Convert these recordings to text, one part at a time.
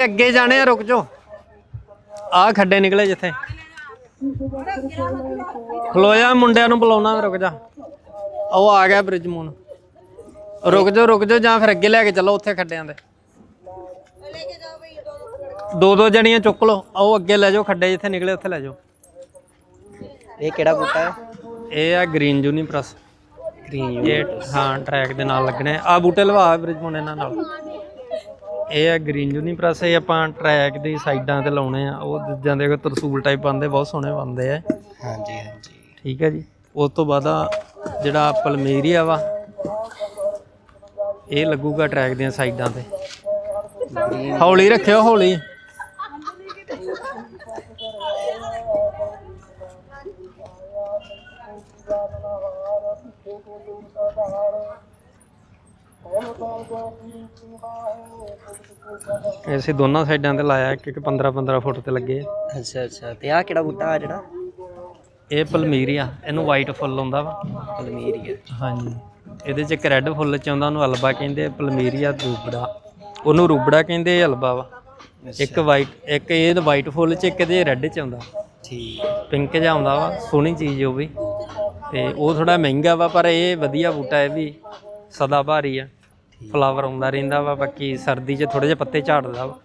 ਅੱਗੇ ਜਾਣੇ ਆ ਰੁਕ ਜਾਓ। ਆ ਖੱਡੇ ਨਿਕਲੇ ਜਿੱਥੇ। ਖਲੋ ਜਾ ਮੁੰਡਿਆਂ ਨੂੰ ਬੁਲਾਉਣਾ ਰੁਕ ਜਾ। ਉਹ ਆ ਗਿਆ ਬ੍ਰਿਜ ਮੂਨ ਰੁਕ ਜਾਓ ਰੁਕ ਜਾਓ ਜਾਂ ਫਿਰ ਅੱਗੇ ਲੈ ਕੇ ਚੱਲੋ ਉੱਥੇ ਖੱਡਿਆਂ ਦੇ ਦੋ ਦੋ ਜਣੀਆਂ ਚੁੱਕ ਲਓ। ਆਓ ਅੱਗੇ ਲੈ ਜਾਓ ਖੱਡੇ ਜਿੱਥੇ ਨਿਕਲੇ ਉੱਥੇ ਲੈ ਜਾਓ। ਇਹ ਕਿਹੜਾ ਬੂਟਾ ਹੈ? ਇਹ ਆ ਗ੍ਰੀਨ ਜੂਨੀਪਰਸ ਗ੍ਰੀਨ ਇਹ ਹਾਂ ਟਰੈਕ ਦੇ ਨਾਲ ਲੱਗਣੇ ਆ। ਬੂਟੇ ਲਵਾ ਬ੍ਰਿਜ ਮੂਨ ਇਹਨਾਂ ਨਾਲ। ਇਹ ਆ ਗ੍ਰੀਨ ਜੂਨੀਪਰਸ ਇਹ ਆਪਾਂ ਟਰੈਕ ਦੀ ਸਾਈਡਾਂ ਤੇ ਲਾਉਣੇ ਆ। ਉਹ ਦੂਜਿਆਂ ਦੇ ਤਰਸੂਲ ਟਾਈਪ ਬੰਦੇ ਬਹੁਤ ਸੋਹਣੇ ਬੰਦੇ ਆ। ਹਾਂਜੀ ਹਾਂਜੀ। ਠੀਕ ਹੈ ਜੀ। ਉਸ ਤੋਂ ਬਾਅਦ ਆ ਜਿਹੜਾ ਪਲਮੇਰੀਆ ਵਾ ਇਹ ਲੱਗੂਗਾ ਟਰੈਕ ਦੀਆਂ ਸਾਈਡਾਂ ਤੇ। ਹੌਲੀ ਰੱਖਿਓ ਹੌਲੀ। ਐਸੇ ਦੋਨਾਂ ਸਾਈਡਾਂ ਤੇ ਲਾਇਆ ਇੱਕ ਇੱਕ 15 15 ਫੁੱਟ ਤੇ ਲੱਗੇ। ਆ ਅੱਛਾ ਅੱਛਾ। ਤੇ ਆ ਕਿਹੜਾ ਬੂਟਾ ਆ ਜਿਹੜਾ? ਇਹ ਪਲਮੀਰੀਆ ਇਹਨੂੰ ਵਾਈਟ ਫੁੱਲ ਹੁੰਦਾ ਵਾ। ਕਲਮੀਰੀਆ ਹਾਂਜੀ। ਇਹਦੇ ਚ ਇੱਕ ਰੈੱਡ ਫੁੱਲ ਚ ਆਉਂਦਾ ਉਹਨੂੰ ਅਲਬਾ ਕਹਿੰਦੇ ਪਲਮੀਰੀਆ ਰੂਬੜਾ। ਉਹਨੂੰ ਰੂਬੜਾ ਕਹਿੰਦੇ ਇਹ ਅਲਬਾ ਵਾ। ਇੱਕ ਵਾਈਟ ਇੱਕ ਇਹ ਵਾਈਟ ਫੁੱਲ ਚ ਇੱਕ ਇਹਦੇ ਰੈੱਡ ਚ ਆਉਂਦਾ। ਠੀਕ। ਪਿੰਕ ਜਿਹਾ ਆਉਂਦਾ ਵਾ ਸੋਹਣੀ ਚੀਜ਼ ਉਹ ਵੀ। ਤੇ ਉਹ ਥੋੜਾ ਮਹਿੰਗਾ ਵਾ ਪਰ ਇਹ ਵਧੀਆ ਬੂਟਾ ਇਹ ਵੀ ਸਦਾ ਭਾਰੀ ਆ। ਫਲਾਵਰ ਆਉਂਦਾ ਰਹਿੰਦਾ ਵਾ ਬਾਕੀ ਸਰਦੀ 'ਚ ਥੋੜੇ ਜਿਹੇ ਪੱਤੇ ਝਾੜਦਾ ਵਾ।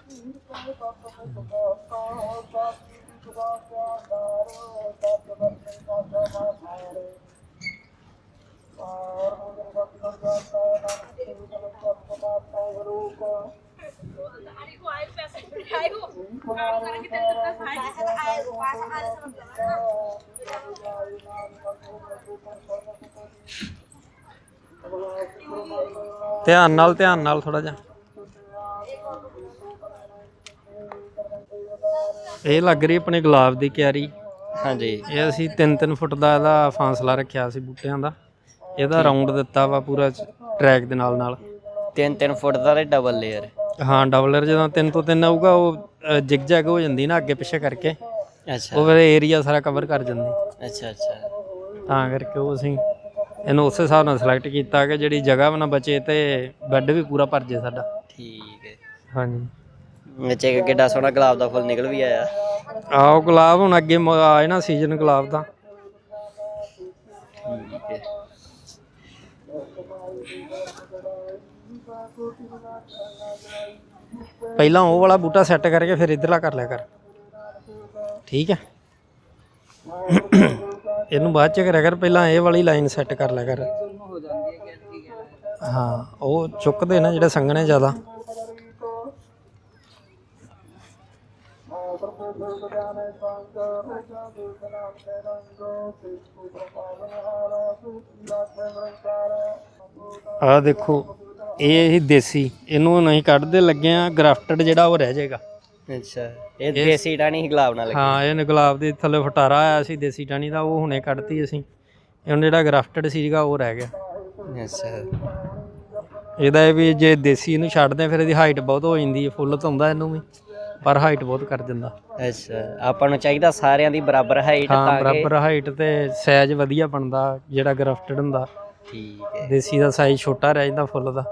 ਧਿਆਨ ਨਾਲ ਧਿਆਨ ਨਾਲ ਥੋੜਾ ਜਿਹਾ। ਇਹ ਲੱਗ ਰਹੀ ਆਪਣੀ ਗੁਲਾਬ ਦੀ ਕਿਆਰੀ। ਹਾਂਜੀ। ਇਹ ਅਸੀਂ 3-3 ਫੁੱਟ ਦਾ ਇਹਦਾ ਫਾਸਲਾ ਰੱਖਿਆ ਸੀ ਬੂਟਿਆਂ ਦਾ। ਇਹਦਾ ਰਾਉਂਡ ਦਿੱਤਾ ਵਾ ਪੂਰਾ ਟਰੈਕ ਦੇ ਨਾਲ ਨਾਲ। 3-3 ਫੁੱਟ ਦਾ ਡਬਲ ਲੇਅਰ ਹਾਂ ਡਬਲਰ ਜਦੋਂ 3 ਤੋਂ 3 ਆਊਗਾ ਉਹ ਜਿਗ ਜੈਗ ਹੋ ਜਾਂਦੀ ਨਾ ਅੱਗੇ ਪਿੱਛੇ ਕਰਕੇ। ਅੱਛਾ। ਉਹ ਫਿਰ ਏਰੀਆ ਸਾਰਾ ਕਵਰ ਕਰ ਜਾਂਦੀ। ਅੱਛਾ ਅੱਛਾ। ਤਾਂ ਕਰਕੇ ਉਹ ਅਸੀਂ ਇਹਨੂੰ ਉਸੇ ਹਿਸਾਬ ਨਾਲ ਸਿਲੈਕਟ ਕੀਤਾ ਕਿ ਜਿਹੜੀ ਜਗ੍ਹਾ ਵੀ ਨਾ ਬਚੇ ਤੇ ਬੈੱਡ ਵੀ ਪੂਰਾ ਭਰ ਜੇ ਸਾਡਾ। ਠੀਕ ਹੈ। ਹਾਂਜੀ। ਵਿੱਚ ਇੱਕ ਕਿੱਡਾ ਸੋਹਣਾ ਗੁਲਾਬ ਦਾ ਫੁੱਲ ਨਿਕਲ ਵੀ ਆਇਆ। ਆਓ ਗੁਲਾਬ ਹੁਣ ਅੱਗੇ ਮ- ਆਏ ਨਾ ਸੀਜ਼ਨ ਗੁਲਾਬ ਦਾ। ਠੀਕ ਹੈ। ਪਹਿਲਾਂ ਉਹ ਵਾਲਾ ਬੂਟਾ ਸੈੱਟ ਕਰਕੇ ਫਿਰ ਇਧਰਲਾ ਕਰ ਲਿਆ ਕਰ। ਠੀਕ ਹੈ। ਇਹਨੂੰ ਬਾਅਦ ਚ ਕਰਿਆ ਕਰ, ਪਹਿਲਾਂ ਇਹ ਵਾਲੀ ਲਾਈਨ ਸੈੱਟ ਕਰ ਲਿਆ ਕਰ। ਹਾਂ, ਉਹ ਚੁੱਕਦੇ ਨਾ ਜਿਹੜੇ ਸੰਘਣੇ ਜ਼ਿਆਦਾ। ਆ ਦੇਖੋ, ਇਹ ਹੀ ਦੇਸੀ, ਇਹਨੂੰ ਨਹੀਂ ਕੱਢਦੇ, ਲੱਗਿਆ ਆ ਗ੍ਰਾਫਟਡ ਜਿਹੜਾ ਉਹ ਰਹਿ ਜਾਏਗਾ। ਅੱਛਾ। ਇਹ ਦੇਸੀ ਟਾਣੀ ਸੀ ਗੁਲਾਬ ਨਾਲ ਹਾਂ ਇਹ ਗੁਲਾਬ ਦੇ ਥੱਲੇ ਫਟਾਰਾ ਆਇਆ ਸੀ ਦੇਸੀ ਟਾਣੀ ਦਾ ਉਹ ਹੁਣੇ ਕੱਢਤੀ ਅਸੀਂ। ਹੁਣ ਜਿਹੜਾ ਗ੍ਰਾਫਟਡ ਸੀਗਾ ਉਹ ਰਹਿ ਗਿਆ। ਅੱਛਾ। ਇਹਦਾ ਇਹ ਵੀ ਜੇ ਦੇਸੀ ਇਹਨੂੰ ਛੱਡਦੇ ਫਿਰ ਇਹਦੀ ਹਾਈਟ ਬਹੁਤ ਹੋ ਜਾਂਦੀ ਹੈ ਫੁੱਲ ਤਾਂ ਹੁੰਦਾ ਇਹਨੂੰ ਵੀ ਪਰ ਹਾਈਟ ਬਹੁਤ ਕਰ ਦਿੰਦਾ। ਅੱਛਾ। ਆਪਾਂ ਨੂੰ ਚਾਹੀਦਾ ਸਾਰਿਆਂ ਦੀ ਬਰਾਬਰ ਹਾਈਟ ਤਾਂ ਬਰਾਬਰ ਹਾਈਟ ਤੇ ਸਾਈਜ਼ ਵਧੀਆ ਬਣਦਾ ਜਿਹੜਾ ਗ੍ਰਾਫਟਡ ਹੁੰਦਾ। ਠੀਕ ਹੈ। ਦੇਸੀ ਦਾ ਸਾਈਜ਼ ਛੋਟਾ ਰਹਿ ਜਾਂਦਾ ਫੁੱਲ ਦਾ।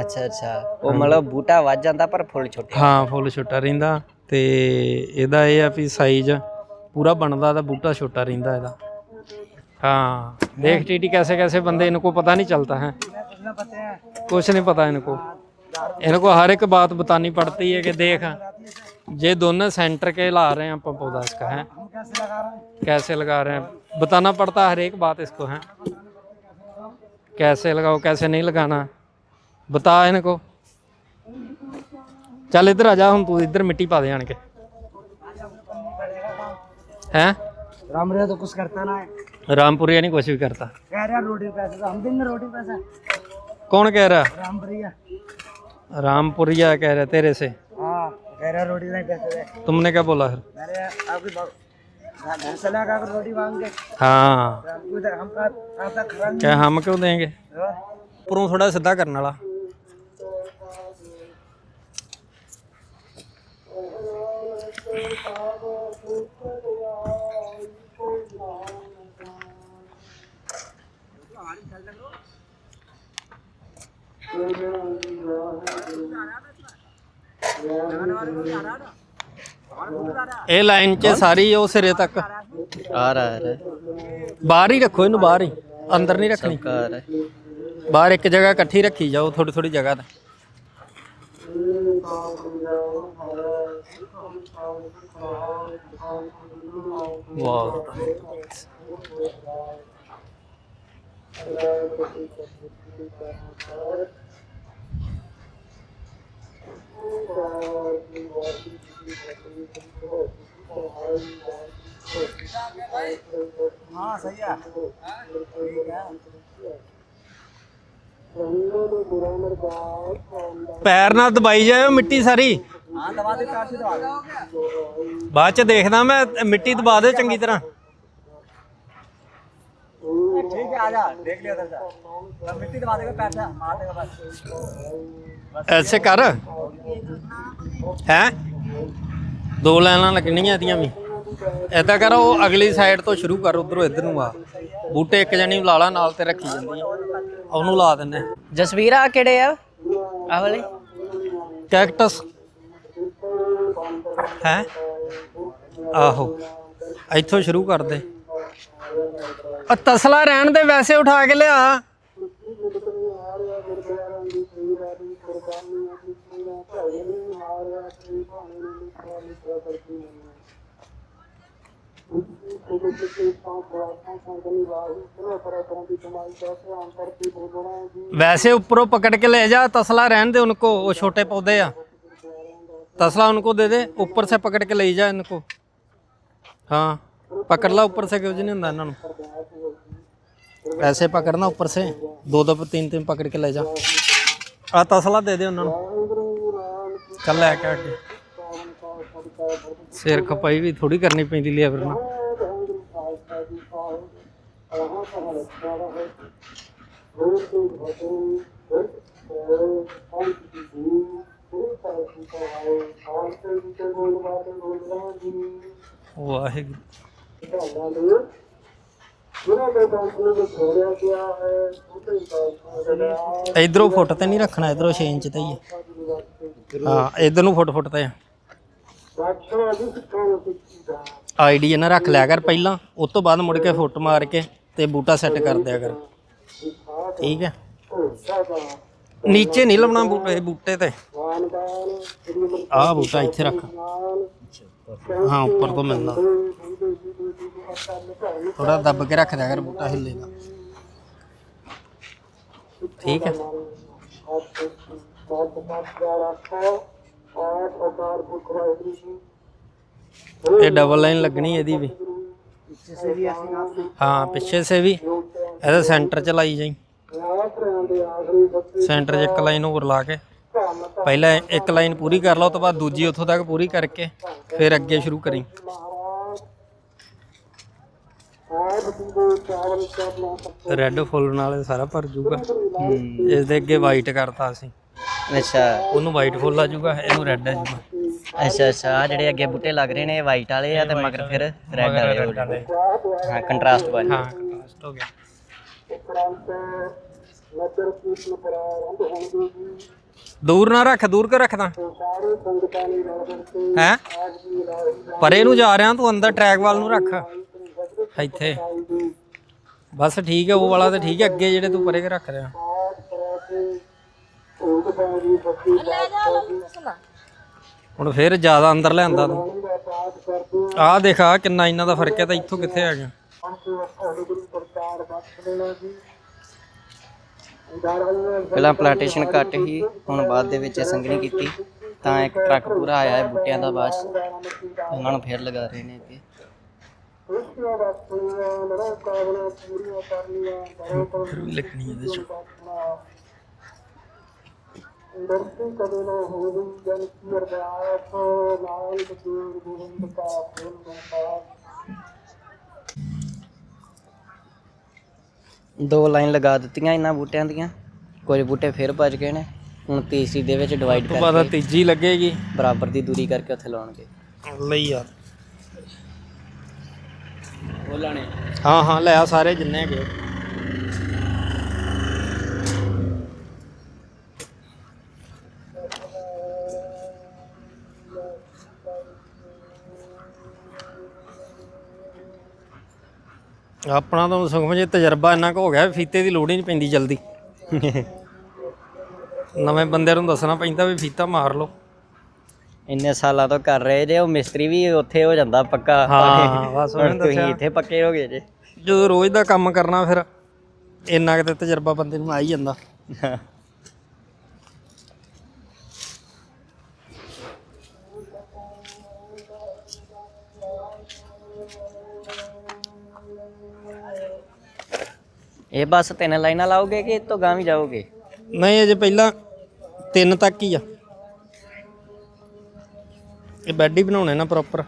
ਅੱਛਾ ਅੱਛਾ ਉਹ ਮਤਲਬ ਬੂਟਾ ਵੱਧ ਜਾਂਦਾ ਪਰ ਫੁੱਲ ਛੋਟੇ ਹਾਂ ਫੁੱਲ ਛੋਟਾ ਰਹਿੰਦਾ ਤੇ ਇਹਦਾ ਇਹ ਆ ਵੀ ਸਾਈਜ਼ ਪੂਰਾ ਬਣਦਾ ਤਾਂ ਬੂਟਾ ਛੋਟਾ ਰਹਿੰਦਾ ਇਹਦਾ हाँ देख टीटी कैसे कैसे बंदे इनको पता नहीं चलता है कुछ नहीं पता इनको इनको हर एक बात बतानी पड़ती है कि देख ये दोनों सेंटर के ला रहे हैं आप पौधा इसका है कैसे लगा रहे हैं बताना पड़ता है हर एक बात इसको है कैसे लगाओ कैसे नहीं लगाना बता इनको ਚੱਲ ਇੱਧਰ ਆ ਜਾ ਹੁਣ ਤੂੰ ਇੱਧਰ ਮਿੱਟੀ ਪਾ ਦੇ ਆਣ ਕੇ ਹੈ ਰਾਮਰੇ ਤਾਂ ਕੁਝ ਕਰਤਾ ਨਾ ਰਾਮਪੁਰੀਆ ਨਹੀਂ ਕੁਝ ਵੀ ਕਰਤਾ ਕਹਿ ਰਿਹਾ ਰੋਟੀ ਪੈਸੇ ਤਾਂ ਹਮ ਦਿਨ ਰੋਟੀ पैसा कौन कह रहा रामप्रिया रामपुरिया कह रहे तेरे से हाँ कह रहा रोटी नहीं पैसे दे तुमने क्या बोला फिर मैंने आपकी बात- घर से लगा कर रोटी मांग के हाँ आपको इधर हम कहा कहा था खरा क्या हम क्यों देंगे ਉੱਪਰੋਂ ਥੋੜਾ ਸਿੱਧਾ ਕਰਨ ਵਾਲਾ ਇਹ ਲਾਈਨ 'ਚ ਸਾਰੀ ਉਹ ਸਿਰੇ ਤੱਕ। ਆ ਰਹਾ। ਰਹਾ ਬਾਹਰ ਹੀ ਰੱਖੋ ਇਹਨੂੰ ਬਾਹਰ ਹੀ। ਅੰਦਰ ਨਹੀਂ ਰੱਖਣੀ। ਬਾਹਰ ਇੱਕ ਜਗ੍ਹਾ ਇਕੱਠੀ ਰੱਖੀ ਜਾਓ ਥੋੜੀ ਥੋੜੀ ਜਗ੍ਹਾ ਤੇ। ਵਾਓ ਪੈਰ ਨਾਲ ਦਬਾਈ ਜਾਇਓ ਮਿੱਟੀ ਸਾਰੀ ਹਾਂ ਦਵਾ ਦੇ ਕਾਸ਼ ਦਵਾ ਬਾਅਦ ਚ ਦੇਖਦਾ ਮੈਂ ਮਿੱਟੀ ਦਬਾ ਦੇ ਚੰਗੀ ਤਰ੍ਹਾਂ ठीक है आजा देख लिया उधर से मिट्टी दबा देगा पैर से मार देगा बस ਐਸੇ ਕਰ ਹੈ ਦੋ ਲਾਈਨਾਂ ਲੱਗਣੀਆਂ ਇਹਦੀਆਂ ਵੀ ਏਦਾਂ ਕਰ ਉਹ ਅਗਲੀ ਸਾਈਡ ਤੋਂ ਸ਼ੁਰੂ ਕਰ ਉਧਰੋਂ ਇੱਧਰ ਨੂੰ ਆ ਬੂਟੇ ਇੱਕ ਜਣੀ ਲਾ ਲਾ ਨਾਲ ਤੇ ਰੱਖੀ ਜਾਂਦੀ ਆ ਉਹਨੂੰ ਲਾ ਦਿੰਨੇ ਜਸਵੀਰ ਆ ਕਿਹੜੇ ਆ? ਆ ਵਾਲੇ? ਕੈਕਟਸ। ਹੈ? ਆਹੋ। ਇੱਥੋਂ ਸ਼ੁਰੂ ਕਰ ਦੇ ਆ ਤਸਲਾ ਰਹਿਣ ਦੇ ਵੈਸੇ ਉਠਾ ਕੇ ਲਿਆ। वैसे ऊपरों पकड़ के ले जा तसला रहने दे उनको वो छोटे पौधे आ तसला उनको दे दे ऊपर से पकड़ के ले जा इनको हाँ पकड़ ला ऊपर से क्यों नहीं होता इन्हों ऐसे पकड़ना ऊपर से दो दो तीन तीन पकड़ के ले जा आ तसला दे दे उन्होंने चल लै के ਸਿਰ ਖਪਾਈ ਵੀ ਥੋੜੀ ਕਰਨੀ ਪੈਂਦੀ ਲਿਆ ਫਿਰ ਨਾ। ਵਾਹਿਗੁਰੂ। ਇਧਰੋਂ ਫੁੱਟ ਤੇ ਨਹੀਂ ਰੱਖਣਾ, ਇਧਰੋਂ 6 ਇੰਚ ਤੇ ਹੀ ਹਾਂ, ਇਧਰ ਨੂੰ ਫੁੱਟ ਫੁੱਟ ਤੇ ਆ। ਆਈਡੀ ਇਹਨਾਂ ਰੱਖ ਲਿਆ ਕਰ ਪਹਿਲਾਂ, ਉਸ ਤੋਂ ਬਾਅਦ ਮੁੜ ਕੇ ਫੁੱਟ ਮਾਰ ਕੇ ਤੇ ਬੂਟਾ ਸੈੱਟ ਕਰ ਦਿਆ ਕਰ। ਠੀਕ ਹੈ? ਨੀਚੇ ਨਹੀਂ ਲਾਉਣਾ ਬੂਟੇ ਬੂਟੇ ਤੇ। ਆਹ ਬੂਟਾ ਇੱਥੇ ਰੱਖ। ਹਾਂ, ਉੱਪਰ ਤੋਂ ਮਿਲਦਾ ਥੋੜਾ ਦੱਬ ਕੇ ਰੱਖ ਦਿਆ ਕਰ ਬੂਟਾ ਹਿੱਲੇ ਹਿੱਲੇਗਾ ਠੀਕ ਹੈ? ਇਹ ਡਬਲ ਲਾਈਨ ਲੱਗਣੀ ਇਹਦੀ ਵੀ। ਹਾਂ ਪਿੱਛੇ ਸੇ ਵੀ। ਇਹਦਾ ਸੈਂਟਰ ਚ ਲਾਈ ਜਾਈ। ਸੈਂਟਰ 'ਚ ਇੱਕ ਲਾਈਨ ਹੋਰ ਲਾ ਕੇ। ਪਹਿਲਾਂ ਇੱਕ ਲਾਈਨ ਪੂਰੀ ਕਰ ਲਓ ਤੋਂ ਬਾਅਦ ਦੂਜੀ ਉੱਥੋਂ ਤੱਕ ਪੂਰੀ ਕਰਕੇ ਫਿਰ ਅੱਗੇ ਸ਼ੁਰੂ ਕਰੀ। ਰੈੱਡ ਫੁੱਲ ਨਾਲ ਸਾਰਾ ਭਰ ਜੂਗਾ। ਇਸ ਦੇ ਅੱਗੇ ਵਾਈਟ ਕਰਤਾ ਅਸੀਂ। ਅੱਛਾ। ਉਹਨੂੰ ਵਾਈਟ ਫੁੱਲ ਆ ਜੂਗਾ ਇਹਨੂੰ ਰੈੱਡ ਆ ਜੂਗਾ ਅੱਛਾ ਅੱਛਾ। ਆ ਜਿਹੜੇ ਅੱਗੇ ਬੂਟੇ ਲੱਗ ਰਹੇ ਨੇ ਵਾਈਟ ਵਾਲੇ ਆ ਤੇ ਮਗਰ ਫਿਰ ਰੈੱਡ ਵਾਲੇ ਹੋ। ਹਾਂ ਕੰਟਰਾਸਟ ਬਣ ਹਾਂ ਕੰਟਰਾਸਟ ਹੋ ਗਿਆ। ਦੂਰ ਨਾ ਰੱਖ ਦੂਰ ਕਿਉਂ ਰੱਖਦਾ? ਹੈ? ਪਰੇ ਨੂੰ ਜਾ ਰਿਹਾ ਤੂੰ ਅੰਦਰ ਟਰੈਕ ਵੱਲ ਨੂੰ ਰੱਖ। ਇੱਥੇ। ਬਸ ਠੀਕ ਹੈ ਉਹ ਵਾਲਾ ਤੇ ਠੀਕ ਹੈ ਅੱਗੇ ਜਿਹੜੇ ਤੂੰ ਪਰੇ ਕੇ ਰੱਖ ਰਿਹਾ। ਹੁਣ ਫੇਰ ਜ਼ਿਆਦਾ ਅੰਦਰ ਲਿਆਂਦਾ ਤੂੰ। ਆਹ ਦੇਖ ਆ ਕਿੰਨਾ ਇਹਨਾਂ ਦਾ ਫ਼ਰਕ ਹੈ ਤਾਂ ਇੱਥੋਂ ਕਿੱਥੇ ਆ ਗਿਆ? ਪਹਿਲਾਂ ਪਲਾਂਟੇਸ਼ਨ ਘੱਟ ਹੀ ਹੁਣ ਬਾਅਦ ਦੇ ਵਿੱਚ ਸੰਘਣੀ ਕੀਤੀ। ਤਾਂ ਇੱਕ ਟਰੱਕ ਪੂਰਾ ਆਇਆ ਹੈ ਬੂਟਿਆਂ ਦਾ ਬਾਅਦ 'ਚ। ਉਹਨਾਂ ਨੂੰ ਫੇਰ ਲਗਾ ਰਹੇ ਨੇ ਅੱਗੇ। ਫਿਰ ਵੀ ਲੱਗਣੀ ਇਹਦੇ ਚ। ਦੋ ਲਾਈਨ ਲਗਾ ਦਿੱਤੀਆਂ ਇਹਨਾਂ ਬੂਟਿਆਂ ਦੀਆਂ। ਕੁਝ ਬੂਟੇ ਫੇਰ ਭੱਜ ਗਏ ਨੇ। ਹੁਣ ਤੀਸਰੀ ਦੇ ਵਿੱਚ ਡਿਵਾਈਡ ਤੋਂ ਬਾਅਦ ਕਰਕੇ ਤੀਜੀ ਲੱਗੇਗੀ। ਬਰਾਬਰ ਦੀ ਦੂਰੀ ਕਰਕੇ ਉੱਥੇ ਲਾਉਣਗੇ। ਲਈ ਯਾਰ ਉਹ ਲਾਣੇ ਹਾਂ ਹਾਂ ਲੈ ਆ ਸਾਰੇ ਜਿੰਨੇ ਹੈਗੇ। ਆਪਣਾ ਤਾਂ ਸੁਖਮ ਜੇ ਤਜਰਬਾ ਇੰਨਾ ਕੁ ਹੋ ਗਿਆ ਵੀ ਫੀਤੇ ਦੀ ਲੋੜ ਹੀ ਨਹੀਂ ਪੈਂਦੀ ਜਲਦੀ। ਨਵੇਂ ਬੰਦੇ ਨੂੰ ਦੱਸਣਾ ਪੈਂਦਾ ਵੀ ਫੀਤਾ ਮਾਰ ਲਓ। ਇੰਨੇ ਸਾਲਾਂ ਤੋਂ ਕਰ ਰਹੇ ਜੇ ਉਹ ਮਿਸਤਰੀ ਵੀ ਉੱਥੇ ਹੋ ਜਾਂਦਾ ਪੱਕਾ। ਹਾਂ, ਬਸ ਉਹਨੇ ਹੁਣ ਤੁਸੀਂ ਦੱਸਿਆ। ਇੱਥੇ ਪੱਕੇ ਹੋ ਗਏ ਜੇ। ਜਦੋਂ ਰੋਜ਼ ਦਾ ਕੰਮ ਕਰਨਾ ਫਿਰ ਇੰਨਾ ਕਿਤੇ ਤਜਰਬਾ ਬੰਦੇ ਨੂੰ ਆ ਹੀ ਜਾਂਦਾ। ਇਹ ਬਸ ਤਿੰਨ ਲਾਈਨਾਂ ਲਾਓਗੇ ਕਿ ਤੋਂ ਗਾਂ ਵੀ ਜਾਓਗੇ? ਨਹੀਂ ਅਜੇ ਪਹਿਲਾਂ ਤਿੰਨ ਤੱਕ ਹੀ ਆ। ਇਹ ਬੈੱਡ ਹੀ ਬਣਾਉਣੇ ਨਾ ਪ੍ਰੋਪਰ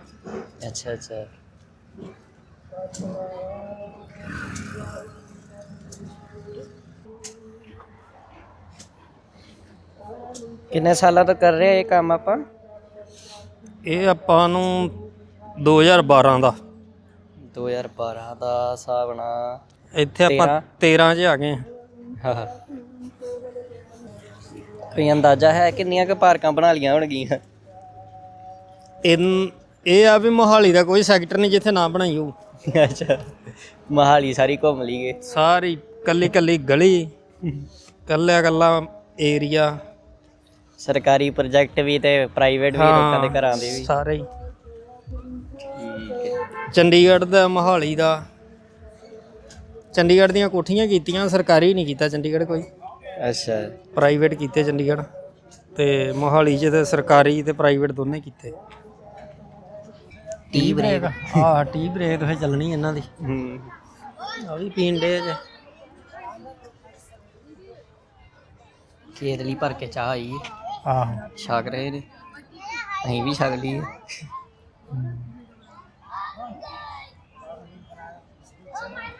ਅੱਛਾ ਅੱਛਾ। ਕਿੰਨੇ ਸਾਲਾਂ ਤੋਂ ਕਰ ਰਹੇ ਇਹ ਕੰਮ ਆਪਾਂ? ਇਹ ਆਪਾਂ ਨੂੰ 2012 ਦਾ। 2012 ਦਾ ਹਿਸਾਬ ਨਾਲ ਇੱਥੇ ਆਪਾਂ 13 'ਚ ਆ ਗਏ। ਹਾਂ। ਹਾਂ। ਕੋਈ ਅੰਦਾਜ਼ਾ ਹੈ ਕਿੰਨੀਆਂ ਕੁ ਪਾਰਕਾਂ ਬਣਾ ਲੀਆਂ ਹੋਣਗੀਆਂ? ਇਨ ਇਹ ਆ ਵੀ ਮੋਹਾਲੀ ਦਾ ਕੋਈ ਸੈਕਟਰ ਨਹੀਂ ਜਿੱਥੇ ਨਾ ਬਣਾਈ ਹੋਊ। ਅੱਛਾ ਮਹਾਲੀ ਸਾਰੀ ਘੁੰਮ ਲਈਏ। ਸਾਰੀ ਕੱਲੀ ਕੱਲੀ ਗਲੀ ਕੱਲਿਆ ਕੱਲਾ ਏਰੀਆ ਸਰਕਾਰੀ ਪ੍ਰੋਜੈਕਟ ਵੀ ਤੇ ਪ੍ਰਾਈਵੇਟ ਵੀ ਲੋਕਾਂ ਦੇ ਘਰਾਂ ਦੇ ਵੀ। ਸਾਰੇ ਹੀ। ਠੀਕ ਹੈ। ਚੰਡੀਗੜ੍ਹ ਦਾ ਮੋਹਾਲੀ ਦਾ। ਚੰਡੀਗੜ੍ਹ ਦੀਆਂ ਕੋਠੀਆਂ ਕੀਤੀਆਂ ਸਰਕਾਰੀ ਨਹੀਂ ਕੀਤਾ ਚੰਡੀਗੜ੍ਹ ਕੋਈ। ਅੱਛਾ। ਪ੍ਰਾਈਵੇਟ ਕੀਤੇ ਚੰਡੀਗੜ੍ਹ ਤੇ ਮੋਹਾਲੀ 'ਚ ਤੇ ਸਰਕਾਰੀ ਤੇ ਪ੍ਰਾਈਵੇਟ ਦੋਨੇ ਕੀਤੇ। Tea break. ਹਾਂ ਟੀ ਬ੍ਰੇਕ ਤੇ ਚੱਲਣੀ ਇਹਨਾਂ ਦੀ। ਹੂੰ। ਆ ਵੀ ਪੀਣ ਦੇ ਜੇ। ਕੇਤਲੀ ਭਰ ਕੇ ਚਾਹ ਆਈ। ਆਹੋ। ਛਕ ਰਹੇ ਨੇ। ਅਸੀਂ ਵੀ ਛਕ ਲਈ